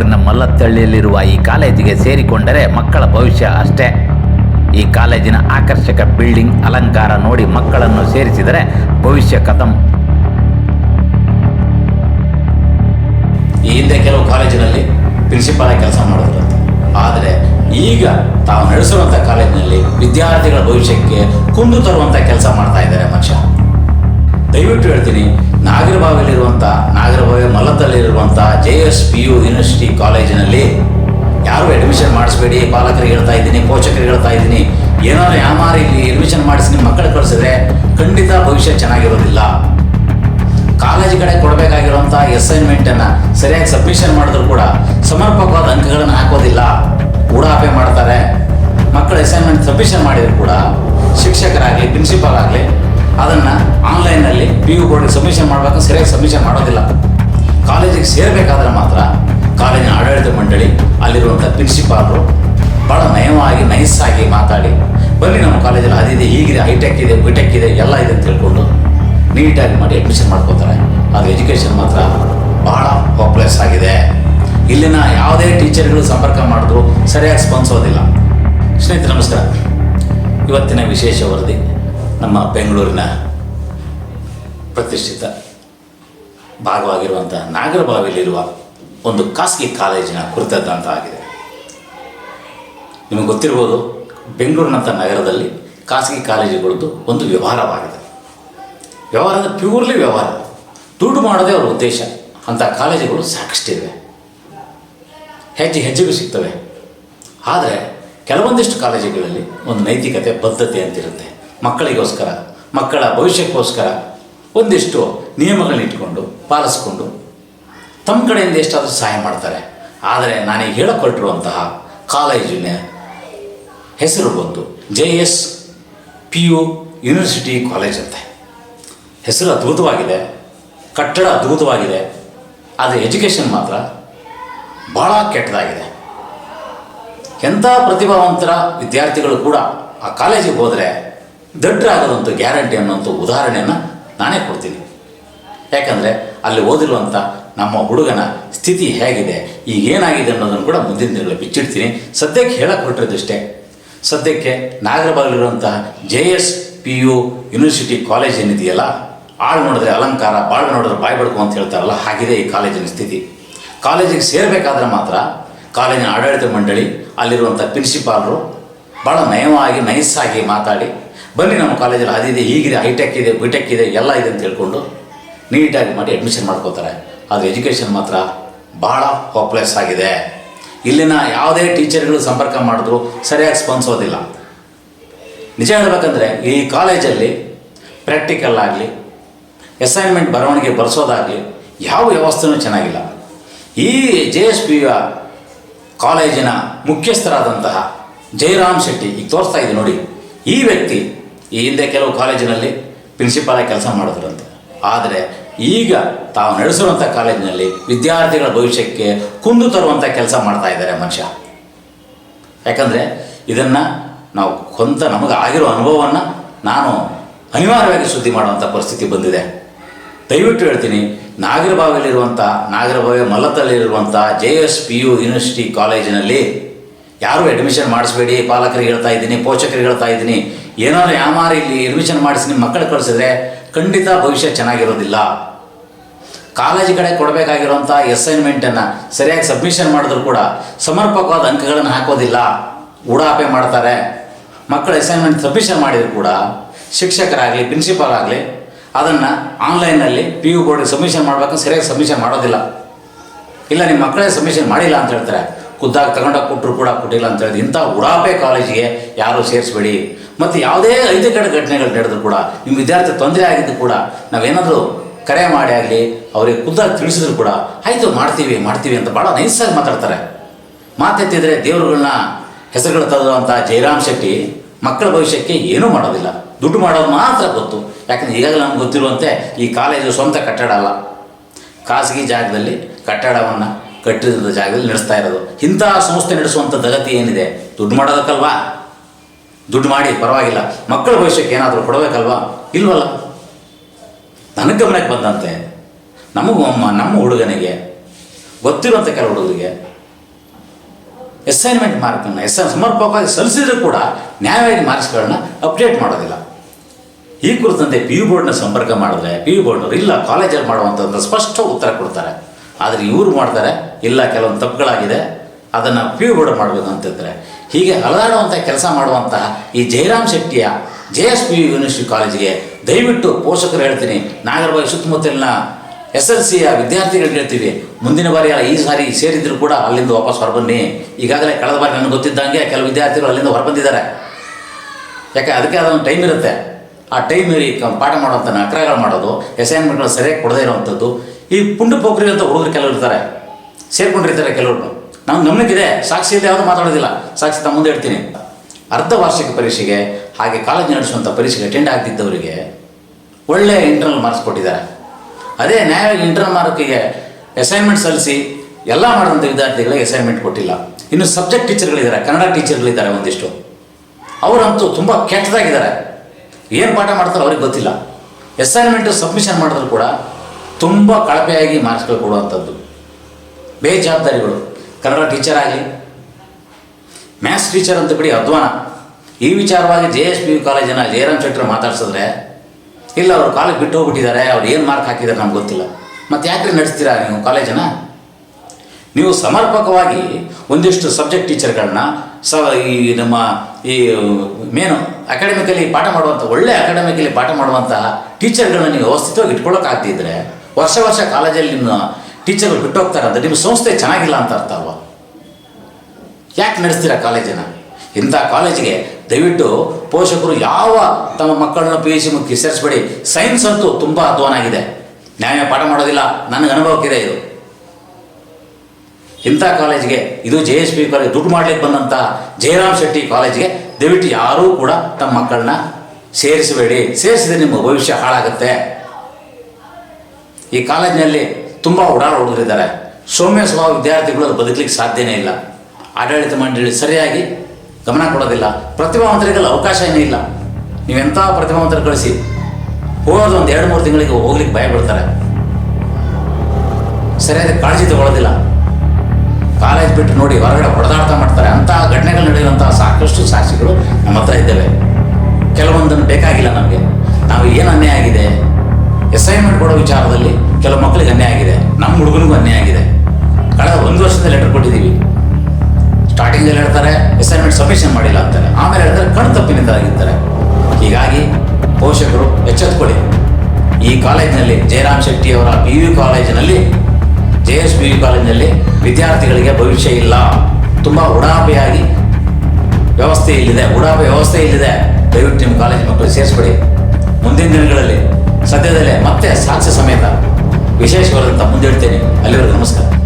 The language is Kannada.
ಬೆಂಗಳೂರಿನ ಮಲ್ಲತ್ತಳ್ಳಿಯಲ್ಲಿರುವ ಈ ಕಾಲೇಜಿಗೆ ಸೇರಿಕೊಂಡರೆ ಮಕ್ಕಳ ಭವಿಷ್ಯ ಅಷ್ಟೇ. ಈ ಕಾಲೇಜಿನ ಆಕರ್ಷಕ ಬಿಲ್ಡಿಂಗ್ ಅಲಂಕಾರ ನೋಡಿ ಮಕ್ಕಳನ್ನು ಸೇರಿಸಿದರೆ ಭವಿಷ್ಯ ಕಥಂ ಈ ಹಿಂದೆ ಕೆಲವು ಕಾಲೇಜಿನಲ್ಲಿ ಪ್ರಿನ್ಸಿಪಾಲ್ ಕೆಲಸ ಮಾಡಿದ್ರಂತೆ ಆದರೆ ಈಗ ತಾವು ನಡೆಸಿರುವಂಥ ಕಾಲೇಜಿನಲ್ಲಿ ವಿದ್ಯಾರ್ಥಿಗಳ ಭವಿಷ್ಯಕ್ಕೆ ಕುಂದು ತರುವಂಥ ಕೆಲಸ ಮಾಡ್ತಾ ಇದ್ದಾರೆ ಮನುಷ್ಯ. ದಯವಿಟ್ಟು ಹೇಳ್ತೀನಿ ನಾಗರಬಾವಿಲಿರುವಂಥ Nagarbhavi ಮಲ್ಲದಲ್ಲಿರುವಂಥ J S P U university ಕಾಲೇಜಿನಲ್ಲಿ ಯಾರು ಅಡ್ಮಿಷನ್ ಮಾಡಿಸ್ಬೇಡಿ, ಪಾಲಕರಿಗೆ ಹೇಳ್ತಾ ಇದ್ದೀನಿ, ಪೋಷಕರಿಗೆ ಹೇಳ್ತಾ ಇದ್ದೀನಿ, ಏನಾದ್ರು ಯಾಮಾರು ಇಲ್ಲಿ ಅಡ್ಮಿಷನ್ ಮಾಡಿಸಿ ನಿಮ್ಮ ಮಕ್ಕಳು ಕಳಿಸಿದ್ರೆ ಖಂಡಿತ ಭವಿಷ್ಯ ಚೆನ್ನಾಗಿರೋದಿಲ್ಲ. ಕಾಲೇಜ್ ಕಡೆ ಕೊಡಬೇಕಾಗಿರುವಂಥ ಅಸೈನ್ಮೆಂಟನ್ನು ಸರಿಯಾಗಿ ಸಬ್ಮಿಷನ್ ಮಾಡಿದ್ರು ಕೂಡ ಸಮರ್ಪಕವಾದ ಅಂಕಗಳನ್ನು ಹಾಕೋದಿಲ್ಲ. ಉಡಾಪೆ ಮಾಡ್ತಾರೆ. ಮಕ್ಕಳ ಅಸೈನ್ಮೆಂಟ್ ಸಬ್ಮಿಷನ್ ಮಾಡಿದ್ರು ಕೂಡ ಶಿಕ್ಷಕರಾಗಲಿ ಪ್ರಿನ್ಸಿಪಾಲ್ ಆಗಲಿ ಅದನ್ನು ಆನ್ಲೈನಲ್ಲಿ ಪಿ ಯು ಬೋರ್ಡಿಗೆ ಸಬ್ಮಿಷನ್ ಮಾಡಬೇಕು ಸರಿಯಾಗಿ ಸಬ್ಮಿಷನ್ ಮಾಡೋದಿಲ್ಲ. ಕಾಲೇಜಿಗೆ ಸೇರಬೇಕಾದ್ರೆ ಮಾತ್ರ ಕಾಲೇಜಿನ ಆಡಳಿತ ಮಂಡಳಿ ಅಲ್ಲಿರುವಂಥ ಪ್ರಿನ್ಸಿಪಾಲರು ಭಾಳ ನಯವಾಗಿ, ನೈಸಾಗಿ ಮಾತಾಡಿ, ಬನ್ನಿ ನಮ್ಮ ಕಾಲೇಜಲ್ಲಿ ಅದಿದೆ ಹೀಗಿದೆ, ಹೈಟೆಕ್ ಇದೆ, ಬಿಟೆಕ್ ಇದೆ, ಎಲ್ಲ ಇದೆ ಅಂತ ತಿಳ್ಕೊಂಡು ನೀಟಾಗಿ ಮಾಡಿ ಅಡ್ಮಿಷನ್ ಮಾಡ್ಕೋತಾರೆ. ಅದು ಎಜುಕೇಷನ್ ಮಾತ್ರ ಬಹಳ ಹೋಪ್ಲೆಸ್ ಆಗಿದೆ. ಇಲ್ಲಿನ ಯಾವುದೇ ಟೀಚರ್ಗಳು ಸಂಪರ್ಕ ಮಾಡಿದ್ರು ಸರಿಯಾಗಿ ಸ್ಪಂದಿಸೋದಿಲ್ಲ. ಸ್ನೇಹಿತರೆ, ನಮಸ್ಕಾರ. ಇವತ್ತಿನ ವಿಶೇಷ ವರದಿ. ನಮ್ಮ ಬೆಂಗಳೂರಿನ ಪ್ರತಿಷ್ಠಿತ ಭಾಗವಾಗಿರುವಂಥ ನಾಗರಬಾವಿಲಿರುವ ಒಂದು ಖಾಸಗಿ ಕಾಲೇಜಿನ ಕುರಿತದ್ದಂತ ಆಗಿದೆ. ನಿಮಗೆ ಗೊತ್ತಿರ್ಬೋದು ಬೆಂಗಳೂರಿನಂಥ ನಗರದಲ್ಲಿ ಖಾಸಗಿ ಕಾಲೇಜುಗಳದ್ದು ಒಂದು ವ್ಯವಹಾರವಾಗಿದೆ. ವ್ಯವಹಾರ ಅಂದರೆ ಪ್ಯೂರ್ಲಿ ವ್ಯವಹಾರ. ದುಡ್ಡು ಮಾಡೋದೇ ಅವರ ಉದ್ದೇಶ. ಅಂಥ ಕಾಲೇಜುಗಳು ಸಾಕಷ್ಟಿವೆ ಹೆಜ್ಜೆ ಹೆಜ್ಜೆಗೂ ಸಿಗ್ತವೆ. ಆದರೆ ಕೆಲವೊಂದಿಷ್ಟು ಕಾಲೇಜುಗಳಲ್ಲಿ ಒಂದು ನೈತಿಕತೆ, ಬದ್ಧತೆ ಅಂತಿರುತ್ತೆ. ಮಕ್ಕಳಿಗೋಸ್ಕರ, ಮಕ್ಕಳ ಭವಿಷ್ಯಕ್ಕೋಸ್ಕರ ಒಂದಿಷ್ಟು ನಿಯಮಗಳನ್ನ ಇಟ್ಕೊಂಡು, ಪಾಲಿಸ್ಕೊಂಡು ತಮ್ಮ ಕಡೆಯಿಂದ ಎಷ್ಟಾದರೂ ಸಹಾಯ ಮಾಡ್ತಾರೆ. ಆದರೆ ನಾನೀಗ ಹೇಳಿಕೊಟ್ಟಿರುವಂತಹ ಕಾಲೇಜಿನ ಹೆಸರು ಬಂದು J S P U university college ಅಂತೆ. ಹೆಸರು ಅದ್ಭುತವಾಗಿದೆ, ಕಟ್ಟಡ ಅದ್ಭುತವಾಗಿದೆ, ಆದರೆ ಎಜುಕೇಷನ್ ಮಾತ್ರ ಭಾಳ ಕೆಟ್ಟದಾಗಿದೆ. ಎಂಥ ಪ್ರತಿಭಾವಂತರ ವಿದ್ಯಾರ್ಥಿಗಳು ಕೂಡ ಆ ಕಾಲೇಜಿಗೆ ಹೋದರೆ ದಡ್ಡರಾಗೋದಂತೂ ಗ್ಯಾರಂಟಿ ಅನ್ನೋಂಥ ಉದಾಹರಣೆಯನ್ನು ನಾನೇ ಕೊಡ್ತೀನಿ. ಯಾಕಂದರೆ ಅಲ್ಲಿ ಓದಿರುವಂಥ ನಮ್ಮ ಹುಡುಗನ ಸ್ಥಿತಿ ಹೇಗಿದೆ, ಈಗ ಏನಾಗಿದೆ ಅನ್ನೋದನ್ನು ಕೂಡ ಮುಂದಿನ ದಿನಗಳಲ್ಲಿ ಬಿಚ್ಚಿಡ್ತೀನಿ. ಸದ್ಯಕ್ಕೆ ಹೇಳಕ್ಕೆ ಹೊರಟಿರೋದಿಷ್ಟೇ ಸದ್ಯಕ್ಕೆ ನಾಗರಬಾಗಿಲಿರುವಂತಹ J S P U university college ಏನಿದೆಯಲ್ಲ, ಆಳು ನೋಡಿದ್ರೆ ಅಲಂಕಾರ, ಬಾಳು ನೋಡಿದ್ರೆ ಬಾಯಿ ಬಡ್ಕು ಅಂತ ಹೇಳ್ತಾರಲ್ಲ, ಹಾಗಿದೆ ಈ ಕಾಲೇಜಿನ ಸ್ಥಿತಿ. ಕಾಲೇಜಿಗೆ ಸೇರಬೇಕಾದ್ರೆ ಮಾತ್ರ ಕಾಲೇಜಿನ ಆಡಳಿತ ಮಂಡಳಿ, ಅಲ್ಲಿರುವಂಥ ಪ್ರಿನ್ಸಿಪಾಲರು ಭಾಳ ನಯವಾಗಿ, ನೈಸಾಗಿ ಮಾತಾಡಿ ಬನ್ನಿ ನಮ್ಮ ಕಾಲೇಜಲ್ಲಿ ಅದಿದೆ ಹೀಗಿದೆ, ಹೈಟೆಕ್ ಇದೆ ಬಿಟೆಕ್ ಇದೆ, ಎಲ್ಲ ಇದೆ ಅಂತ ಹೇಳ್ಕೊಂಡು ನೀಟಾಗಿ ಮಾಡಿ ಅಡ್ಮಿಷನ್ ಮಾಡ್ಕೋತಾರೆ. ಆದರೆ ಎಜುಕೇಷನ್ ಮಾತ್ರ ಭಾಳ ಹೋಪ್ಲೆಸ್ ಆಗಿದೆ. ಇಲ್ಲಿನ ಯಾವುದೇ ಟೀಚರ್ಗಳು ಸಂಪರ್ಕ ಮಾಡಿದ್ರು ಸರಿಯಾಗಿ ಸ್ಪಂದಿಸೋದಿಲ್ಲ ನಿಜ ಹೇಳಬೇಕಂದ್ರೆ ಈ ಕಾಲೇಜಲ್ಲಿ ಪ್ರಾಕ್ಟಿಕಲ್ ಆಗಲಿ ಅಸೈನ್ಮೆಂಟ್ ಬರವಣಿಗೆ ಬರೆಸೋದಾಗಲಿ ಯಾವ ವ್ಯವಸ್ಥೆನೂ ಚೆನ್ನಾಗಿಲ್ಲ. ಈ ಜೆ ಎಸ್ ಪಿ ಕಾಲೇಜಿನ ಮುಖ್ಯಸ್ಥರಾದಂತಹ ಜಯರಾಮ್ ಶೆಟ್ಟಿ, ಈಗ ತೋರಿಸ್ತಾ ಇದೆ ನೋಡಿ, ಈ ವ್ಯಕ್ತಿ ಈ ಹಿಂದೆ ಕೆಲವು ಕಾಲೇಜಿನಲ್ಲಿ ಪ್ರಿನ್ಸಿಪಾಲ್ ಆಗಿ ಕೆಲಸ ಮಾಡಿದ್ರಂತೆ. ಆದರೆ ಈಗ ತಾವು ನಡೆಸಿರುವಂಥ ಕಾಲೇಜಿನಲ್ಲಿ ವಿದ್ಯಾರ್ಥಿಗಳ ಭವಿಷ್ಯಕ್ಕೆ ಕುಂದು ತರುವಂಥ ಕೆಲಸ ಮಾಡ್ತಾ ಇದ್ದಾರೆ ಮನುಷ್ಯ. ಯಾಕಂದರೆ ಇದನ್ನು ನಾವು ಕೊಂತ ನಮಗೆ ಆಗಿರೋ ಅನುಭವವನ್ನು ನಾನು ಅನಿವಾರ್ಯವಾಗಿ ಸುದ್ದಿ ಮಾಡುವಂಥ ಪರಿಸ್ಥಿತಿ ಬಂದಿದೆ. ದಯವಿಟ್ಟು ಹೇಳ್ತೀನಿ ನಾಗರಭಾವಿಯಲ್ಲಿರುವಂಥ Nagarbhavi ಮಲ್ಲತ್ತಲ್ಲಿರುವಂಥ J S P U university ಕಾಲೇಜಿನಲ್ಲಿ ಯಾರು ಅಡ್ಮಿಷನ್ ಮಾಡಿಸ್ಬೇಡಿ, ಪಾಲಕರಿಗೆ ಹೇಳ್ತಾ ಇದ್ದೀನಿ, ಪೋಷಕರಿಗೆ ಹೇಳ್ತಾ ಇದ್ದೀನಿ ಏನಾದ್ರು ಯಾಮಾರು ಇಲ್ಲಿ ಅಡ್ಮಿಷನ್ ಮಾಡಿಸಿ ನಿಮ್ಮ ಮಕ್ಕಳು ಕಳಿಸಿದ್ರೆ ಖಂಡಿತ ಭವಿಷ್ಯ ಚೆನ್ನಾಗಿರೋದಿಲ್ಲ. ಕಾಲೇಜ್ ಕಡೆ ಕೊಡಬೇಕಾಗಿರುವಂಥ ಅಸೈನ್ಮೆಂಟನ್ನು ಸರಿಯಾಗಿ ಸಬ್ಮಿಷನ್ ಮಾಡಿದ್ರು ಕೂಡ ಸಮರ್ಪಕವಾದ ಅಂಕಗಳನ್ನು ಹಾಕೋದಿಲ್ಲ. ಉಡಾಪೆ ಮಾಡ್ತಾರೆ. ಮಕ್ಕಳ ಅಸೈನ್ಮೆಂಟ್ ಸಬ್ಮಿಷನ್ ಮಾಡಿದ್ರು ಕೂಡ ಶಿಕ್ಷಕರಾಗಲಿ ಪ್ರಿನ್ಸಿಪಾಲ್ ಆಗಲಿ ಅದನ್ನು ಆನ್ಲೈನಲ್ಲಿ ಪಿ ಯು ಬೋರ್ಡಿಗೆ ಸಬ್ಮಿಷನ್ ಮಾಡಬೇಕು, ಸರಿಯಾಗಿ ಸಬ್ಮಿಷನ್ ಮಾಡೋದಿಲ್ಲ. ಇಲ್ಲ ನಿಮ್ಮ ಮಕ್ಕಳೇ ಸಬ್ಮಿಷನ್ ಮಾಡಿಲ್ಲ ಅಂತ ಹೇಳ್ತಾರೆ. ಖುದ್ದಾಗಿ ತಗೊಂಡೋಗಿ ಕೊಟ್ಟರು ಕೂಡ ಕೊಟ್ಟಿಲ್ಲ ಅಂತ ಹೇಳಿದ್ರು ಇಂಥ ಉಡಾಪೆ ಕಾಲೇಜಿಗೆ ಯಾರೂ ಸೇರಿಸಬೇಡಿ. ಮತ್ತು ಯಾವುದೇ ಐದು ಕಡೆ ಘಟನೆಗಳು ನಡೆದ್ರು ಕೂಡ, ನಿಮ್ಮ ವಿದ್ಯಾರ್ಥಿ ತೊಂದರೆ ಆಗಿದ್ದು ಕೂಡ, ನಾವೇನಾದರೂ ಕರೆ ಮಾಡಿ ಆಗಲಿ, ಅವರಿಗೆ ಖುದ್ದಾಗಿ ತಿಳಿಸಿದ್ರು ಕೂಡ, ಆಯಿತು ಮಾಡ್ತೀವಿ ಮಾಡ್ತೀವಿ ಅಂತ ಭಾಳ ನೈಸಾಗಿ ಮಾತಾಡ್ತಾರೆ. ಮಾತೆತ್ತಿದ್ರೆ ದೇವರುಗಳನ್ನ ಹೆಸರುಗಳು ತರುವಂಥ ಜಯರಾಮ್ ಶೆಟ್ಟಿ ಮಕ್ಕಳ ಭವಿಷ್ಯಕ್ಕೆ ಏನೂ ಮಾಡೋದಿಲ್ಲ. ದುಡ್ಡು ಮಾಡೋದು ಮಾತ್ರ ಗೊತ್ತು. ಯಾಕಂದರೆ ಈಗಾಗಲೇ ನಮ್ಗೆ ಗೊತ್ತಿರುವಂತೆ ಈ ಕಾಲೇಜು ಸ್ವಂತ ಕಟ್ಟಡ ಅಲ್ಲ. ಖಾಸಗಿ ಜಾಗದಲ್ಲಿ ಕಟ್ಟಡವನ್ನು ಕಟ್ಟಿದ ಜಾಗದಲ್ಲಿ ನಡೆಸ್ತಾ ಇರೋದು. ಇಂಥ ಸಂಸ್ಥೆ ನಡೆಸುವಂಥ ಗತಿ ಏನಿದೆ? ದುಡ್ಡು ಮಾಡೋದಕ್ಕಲ್ವಾ? ದುಡ್ಡು ಮಾಡಿ, ಪರವಾಗಿಲ್ಲ. ಮಕ್ಕಳ ಭವಿಷ್ಯಕ್ಕೆ ಏನಾದರೂ ಕೊಡಬೇಕಲ್ವಾ? ಇಲ್ವಲ್ಲ? ನನಗೆ ಗಮನಕ್ಕೆ ಬಂದಂತೆ, ನಮಗೂ ಅಮ್ಮ, ನಮ್ಮ ಹುಡುಗನಿಗೆ ಗೊತ್ತಿರುವಂಥ ಕೆಲವು ಹುಡುಗರಿಗೆ ಅಸೈನ್ಮೆಂಟ್ ಮಾರ್ಕ್ನ ಎಸ್ ಸಮರ್ಪಕವಾಗಿ ಸಲ್ಲಿಸಿದ್ರು ಕೂಡ ನ್ಯಾಯವಾಗಿ ಮಾರ್ಕ್ಸ್ಗಳನ್ನ ಅಪ್ಡೇಟ್ ಮಾಡೋದಿಲ್ಲ. ಈ ಕುರಿತಂತೆ ಪಿ ಯು ಬೋರ್ಡ್ನ ಸಂಪರ್ಕ ಮಾಡಿದ್ರೆ ಪಿ ಯು ಬೋರ್ಡ್ನವರು ಇಲ್ಲ ಕಾಲೇಜಲ್ಲಿ ಮಾಡುವಂಥದ್ದು ಸ್ಪಷ್ಟ ಉತ್ತರ ಕೊಡ್ತಾರೆ. ಆದರೆ ಇವರು ಮಾಡ್ತಾರೆ, ಇಲ್ಲ, ಕೆಲವೊಂದು ತಪ್ಪುಗಳಾಗಿದೆ, ಅದನ್ನು ಪಿ ಯು ಬೋರ್ಡ್ ಮಾಡಬೇಕು ಅಂತಿದ್ದಾರೆ ಹೀಗೆ ಅಲದಾಡುವಂಥ ಕೆಲಸ ಮಾಡುವಂತಹ ಈ Jayaram ಶೆಟ್ಟಿಯ J S P U university ಕಾಲೇಜಿಗೆ ದಯವಿಟ್ಟು ಪೋಷಕರು ಹೇಳ್ತೀನಿ ನಾಗರಬಾಯಿ ಸುತ್ತಮುತ್ತಲಿನ ಎಸ್ ಎಲ್ ಸಿಯ ವಿದ್ಯಾರ್ಥಿಗಳಿಗೆ ಹೇಳ್ತೀವಿ, ಮುಂದಿನ ಬಾರಿ ಈ ಸಾರಿ ಸೇರಿದ್ರು ಕೂಡ ಅಲ್ಲಿಂದ ವಾಪಸ್ ಹೊರಬನ್ನಿ. ಈಗಾಗಲೇ ಕಳೆದ ಬಾರಿ ನನಗೆ ಗೊತ್ತಿದ್ದಂಗೆ ಕೆಲವು ವಿದ್ಯಾರ್ಥಿಗಳು ಅಲ್ಲಿಂದ ಹೊರಬಂದಿದ್ದಾರೆ. ಯಾಕೆ, ಅದಕ್ಕೆ ಅದೊಂದು ಟೈಮ್ ಇರುತ್ತೆ. ಆ ಟೈಮ್ ಪಾಠ ಮಾಡುವಂಥ ನಕರಗಳು ಮಾಡೋದು ಅಸೈನ್ಮೆಂಟ್ಗಳು ಸರಿಯಾಗಿ ಕೊಡದೇ ಇರುವಂಥದ್ದು ಈ ಪುಂಡು ಪೋಖ್ರಿ ಅಂತ ಹುಡುಗರು ಕೆಲವರು ಇರ್ತಾರೆ, ಸೇರ್ಕೊಂಡಿರ್ತಾರೆ ಕೆಲವರು. ನಾವು ಸಾಕ್ಷಿ ಇದೆ ಯಾವುದು ಮಾತಾಡೋದಿಲ್ಲ. ಸಾಕ್ಷಿ ತಮ್ಮ ಮುಂದೆ ಹೇಳ್ತೀನಿ. ಅರ್ಧ ವಾರ್ಷಿಕ ಪರೀಕ್ಷೆಗೆ, ಹಾಗೆ ಕಾಲೇಜ್ ನಡೆಸುವಂಥ ಪರೀಕ್ಷೆಗೆ ಅಟೆಂಡ್ ಆಗ್ತಿದ್ದವರಿಗೆ ಒಳ್ಳೆ ಇಂಟರ್ನಲ್ ಮಾರ್ಕ್ಸ್ ಕೊಟ್ಟಿದ್ದಾರೆ. ಅದೇ ನ್ಯಾಯ ಇಂಟರ್ನಲ್ ಮಾರ್ಕಿಗೆ ಅಸೈನ್ಮೆಂಟ್ ಸಲ್ಲಿಸಿ ಎಲ್ಲ ಮಾಡುವಂಥ ವಿದ್ಯಾರ್ಥಿಗಳಿಗೆ ಅಸೈನ್ಮೆಂಟ್ ಕೊಟ್ಟಿಲ್ಲ. ಇನ್ನು ಸಬ್ಜೆಕ್ಟ್ ಟೀಚರ್ಗಳಿದ್ದಾರೆ ಕನ್ನಡ ಟೀಚರ್ಗಳಿದ್ದಾರೆ ಒಂದಿಷ್ಟು. ಅವರಂತೂ ತುಂಬ ಕೆಟ್ಟದಾಗಿದ್ದಾರೆ. ಏನು ಪಾಠ ಮಾಡ್ತಾರೋ ಅವ್ರಿಗೆ ಗೊತ್ತಿಲ್ಲ. ಅಸೈನ್ಮೆಂಟ್ ಸಬ್ಮಿಷನ್ ಮಾಡಿದ್ರು ಕೂಡ ತುಂಬ ಕಳಪೆಯಾಗಿ ಮಾರ್ಕ್ಸ್ಗಳು ಕೊಡುವಂಥದ್ದು. ಬೇಜವಾಬ್ದಾರಿಗಳು. ಕನ್ನಡ ಟೀಚರ್ ಆಗಲಿ ಮ್ಯಾಥ್ಸ್ ಟೀಚರ್ ಅಂತ ಬಿಡಿ ಅಧ್ವಾನ. ಈ ವಿಚಾರವಾಗಿ ಜೆ ಎಸ್ ಪಿ ಯು ಕಾಲೇಜಿನ ಜಯರಾಮ್ ಶೆಟ್ಟರ್ ಮಾತಾಡ್ಸಿದ್ರೆ, ಇಲ್ಲ ಅವರು ಕಾಲೇಜ್ ಬಿಟ್ಟು ಹೋಗ್ಬಿಟ್ಟಿದ್ದಾರೆ, ಅವ್ರು ಏನು ಮಾರ್ಕ್ ಹಾಕಿದ್ದಾರೆ ನಮ್ಗೆ ಗೊತ್ತಿಲ್ಲ. ಮತ್ತು ಯಾಕೆ ನಡೆಸ್ತೀರಾ ನೀವು ಕಾಲೇಜನ್ನ ನೀವು ಸಮರ್ಪಕವಾಗಿ ಒಂದಿಷ್ಟು ಸಬ್ಜೆಕ್ಟ್ ಟೀಚರ್ಗಳನ್ನ ಸ, ಈ ನಮ್ಮ, ಈ, ಮೇನು ಅಕಾಡೆಮಿಕಲಿ ಪಾಠ ಮಾಡುವಂಥ ಒಳ್ಳೆ ಅಕಾಡೆಮಿಕಲಿ ಪಾಠ ಮಾಡುವಂಥ ಟೀಚರ್ಗಳನ್ನ ನೀವು ವ್ಯವಸ್ಥಿತವಾಗಿ ಇಟ್ಕೊಳ್ಳೋಕ್ಕಾಗ್ತಿದ್ರೆ ವರ್ಷ ವರ್ಷ ಕಾಲೇಜಲ್ಲಿ ನಿಮ್ಮ ಟೀಚರ್ಗಳು ಬಿಟ್ಟು ಹೋಗ್ತಾರೆ ಅಂತ, ನಿಮ್ಮ ಸಂಸ್ಥೆ ಚೆನ್ನಾಗಿಲ್ಲ ಅಂತ ಅರ್ಥ ಅಲ್ವಾ? ಯಾಕೆ ನಡೆಸ್ತೀರಾ ಕಾಲೇಜನ್ನು? ಇಂಥ ಕಾಲೇಜಿಗೆ ದಯವಿಟ್ಟು ಪೋಷಕರು ಯಾವ ತಮ್ಮ ಮಕ್ಕಳನ್ನ ಪಿ ಯು ಸಿ ಮುಖ್ಯ ಸೇರಿಸ್ಬೇಡಿ. ಸೈನ್ಸ್ ಅಂತೂ ತುಂಬ ಅಧ್ವಾನಾಗಿದೆ ನ್ಯಾಯ ಪಾಠ ಮಾಡೋದಿಲ್ಲ. ನನಗೆ ಅನುಭವಕ್ಕಿದೆ ಇದು. ಇಂಥ ಕಾಲೇಜಿಗೆ, ಇದು ಜೆ ಎಸ್ ಪಿ ಕಾಲೇಜ್, ದುಡ್ಡು ಮಾಡಲಿಕ್ಕೆ ಬಂದಂಥ ಜಯರಾಮ್ ಶೆಟ್ಟಿ ಕಾಲೇಜಿಗೆ ದಯವಿಟ್ಟು ಯಾರೂ ಕೂಡ ತಮ್ಮ ಮಕ್ಕಳನ್ನ ಸೇರಿಸಬೇಡಿ. ಸೇರಿಸಿದ್ರೆ ನಿಮ್ಮ ಭವಿಷ್ಯ ಹಾಳಾಗುತ್ತೆ. ಈ ಕಾಲೇಜಿನಲ್ಲಿ ತುಂಬ ಉಡಾರ ಹುಡುಗರಿದ್ದಾರೆ ಸೌಮ್ಯ ಸ್ವಭಾವ ವಿದ್ಯಾರ್ಥಿಗಳು ಅದು ಬದುಕಲಿಕ್ಕೆ ಸಾಧ್ಯನೇ ಇಲ್ಲ. ಆಡಳಿತ ಮಂಡಳಿ ಸರಿಯಾಗಿ ಗಮನ ಕೊಡೋದಿಲ್ಲ. ಪ್ರತಿಭಾವಂತರಿಗೆಲ್ಲ ಅವಕಾಶ ಏನೇ ಇಲ್ಲ. ನೀವೆಂಥ ಪ್ರತಿಭಾವಂತರು ಕಳಿಸಿ, ಹೋಗೋದು ಒಂದು ಎರಡು ಮೂರು ತಿಂಗಳಿಗೆ ಹೋಗ್ಲಿಕ್ಕೆ ಭಯ ಬಿಡ್ತಾರೆ ಸರಿಯಾದ ಕಾಳಜಿ ತಗೊಳ್ಳೋದಿಲ್ಲ. ಕಾಲೇಜ್ ಬಿಟ್ಟು ನೋಡಿ ಹೊರಗಡೆ ಹೊಡೆದಾಡ್ತಾ ಮಾಡ್ತಾರೆ. ಅಂತಹ ಘಟನೆಗಳು ನಡೆಯುವಂತಹ ಸಾಕಷ್ಟು ಸಾಕ್ಷಿಗಳು ನಮ್ಮ ಹತ್ರ ಇದ್ದೇವೆ. ಕೆಲವೊಂದನ್ನು ಬೇಕಾಗಿಲ್ಲ ನಮಗೆ. ನಾವು ಏನು ಅನ್ಯಾಯ ಆಗಿದೆ? ಅಸೈನ್ಮೆಂಟ್ ಕೊಡೋ ವಿಚಾರದಲ್ಲಿ ಕೆಲವು ಮಕ್ಕಳಿಗೆ ಅನ್ಯಾಯ ಆಗಿದೆ. ನಮ್ಮ ಹುಡುಗನಿಗೂ ಅನ್ಯಾಯ ಆಗಿದೆ. ಕಳೆದ ಒಂದು ವರ್ಷದ ಲೆಟರ್ ಕೊಟ್ಟಿದ್ದೀವಿ. ಸ್ಟಾರ್ಟಿಂಗಲ್ಲಿ ಹೇಳ್ತಾರೆ ಅಸೈನ್ಮೆಂಟ್ ಸಬ್ಮಿಷನ್ ಮಾಡಿಲ್ಲ ಅಂತಾರೆ. ಆಮೇಲೆ ಹೇಳ್ತಾರೆ, ಕಣ್ಣು ತಪ್ಪಿನಿಂದ ಆಗಿರ್ತಾರೆ. ಹೀಗಾಗಿ ಪೋಷಕರು ಎಚ್ಚೆತ್ಕೊಳ್ಳಿ. ಈ ಕಾಲೇಜಿನಲ್ಲಿ ಜಯರಾಮ್ ಶೆಟ್ಟಿ ಅವರ ಪಿ ಯು ಕಾಲೇಜಿನಲ್ಲಿ ಜೆ ಎಸ್ ಪಿ ಯು ಕಾಲೇಜಿನಲ್ಲಿ ವಿದ್ಯಾರ್ಥಿಗಳಿಗೆ ಭವಿಷ್ಯ ಇಲ್ಲ. ತುಂಬ ಉಡಾಪೆಯಾಗಿ ವ್ಯವಸ್ಥೆ ಇಲ್ಲಿದೆ. ಉಡಾಪೆ ವ್ಯವಸ್ಥೆ ಇಲ್ಲಿದೆ. ದಯವಿಟ್ಟು ನಿಮ್ಮ ಕಾಲೇಜ್ ಮಕ್ಕಳು ಸೇರಿಸ್ಬಿಡಿ. ಸದ್ಯದಲ್ಲೇ ಮತ್ತೆ ಸಾಕ್ಷ್ಯ ಸಮೇತ ವಿಶೇಷವಾದಂಥ ಮುಂದಿಡ್ತೇನೆ ಅಲ್ಲಿವರೆಗೂ ನಮಸ್ಕಾರ.